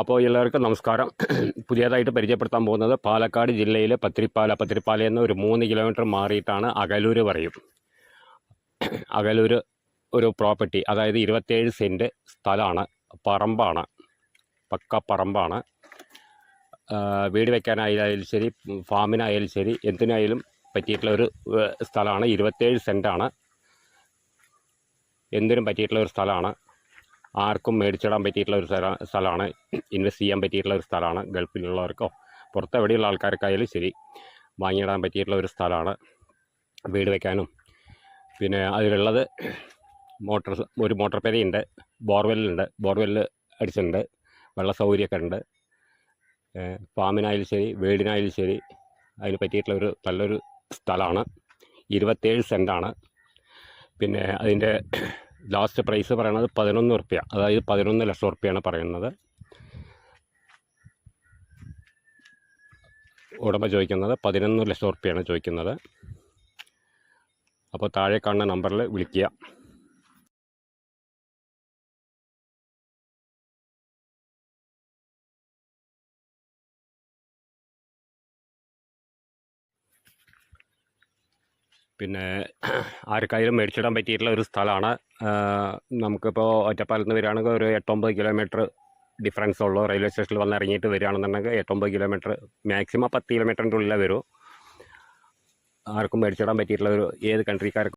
അപ്പോൾ എല്ലാവർക്കും നമസ്കാരം. പുതിയതായിട്ട് പരിചയപ്പെടുത്താൻ പോകുന്നത് പാലക്കാട് ജില്ലയിലെ പത്തിരിപ്പാല. പത്തിരിപ്പാല എന്ന ഒരു മൂന്ന് കിലോമീറ്റർ മാറിയിട്ടാണ് അകലൂർ പറയും. അകലൂർ ഒരു പ്രോപ്പർട്ടി അതായത് ഇരുപത്തേഴ് സെന്റ് സ്ഥലമാണ്. പറമ്പാണ്. പക്ക പറമ്പാണ്. വീട് വെക്കാനായാലും ശരി ഫാമിനായാലും ശരി എന്തിനായാലും പറ്റിയിട്ടുള്ള ഒരു സ്ഥലമാണ്. ഇരുപത്തേഴ് സെന്റാണ് എന്തിനും പറ്റിയിട്ടുള്ള ഒരു സ്ഥലമാണ്. ആർക്കും മേടിച്ചിടാൻ പറ്റിയിട്ടുള്ള ഒരു സ്ഥല സ്ഥലമാണ്. ഇൻവെസ്റ്റ് ചെയ്യാൻ പറ്റിയിട്ടുള്ള ഒരു സ്ഥലമാണ്. ഗൾഫിലുള്ളവർക്കോ പുറത്ത് എവിടെയുള്ള ആൾക്കാർക്കായാലും ശരി വാങ്ങിയിടാൻ പറ്റിയിട്ടുള്ള ഒരു സ്ഥലമാണ് വീട് വെക്കാനും. പിന്നെ അതിലുള്ളത് മോട്ടർ ഒരു മോട്ടർ പെരയുണ്ട് ബോർവെല്ലുണ്ട് ബോർവെല്ല് അടിച്ചിട്ടുണ്ട് വെള്ള സൗകര്യമൊക്കെ ഉണ്ട്. ഫാമിനായാലും ശരി വീടിനായാലും ശരി അതിന് പറ്റിയിട്ടുള്ള ഒരു നല്ലൊരു സ്ഥലമാണ്. ഇരുപത്തേഴ് സെന്റാണ് പിന്നെ അതിന്റെ ലാസ്റ്റ് പ്രൈസ് പറയണത് പതിനൊന്ന് ഉറുപ്പ്യ. അതായത് പതിനൊന്ന് ലക്ഷം ഉറുപ്പ്യാണ് പറയുന്നത്. ഉടമ ചോദിക്കുന്നത് പതിനൊന്ന് ലക്ഷം ഉറുപ്പ്യാണ് ചോദിക്കുന്നത്. അപ്പോൾ താഴെ കാണുന്ന നമ്പറിൽ വിളിക്കുക. പിന്നെ ആർക്കായാലും മേടിച്ചിടാൻ പറ്റിയിട്ടുള്ള ഒരു സ്ഥലമാണ്. നമുക്കിപ്പോൾ ഒറ്റപ്പാലത്ത് നിന്ന് വരികയാണെങ്കിൽ ഒരു എട്ടൊമ്പത് കിലോമീറ്റർ ഡിഫറൻസ് ഉള്ളൂ. റെയിൽവേ സ്റ്റേഷനിൽ വന്ന് ഇറങ്ങിയിട്ട് വരികയാണെന്നുണ്ടെങ്കിൽ എട്ടൊമ്പത് കിലോമീറ്റർ മാക്സിമം പത്ത് കിലോമീറ്ററിന്റെ ഉള്ളിലേ വരൂ. ആർക്കും മേടിച്ചിടാൻ പറ്റിയിട്ടുള്ള ഒരു ഏത് കൺട്രിക്കാർക്കും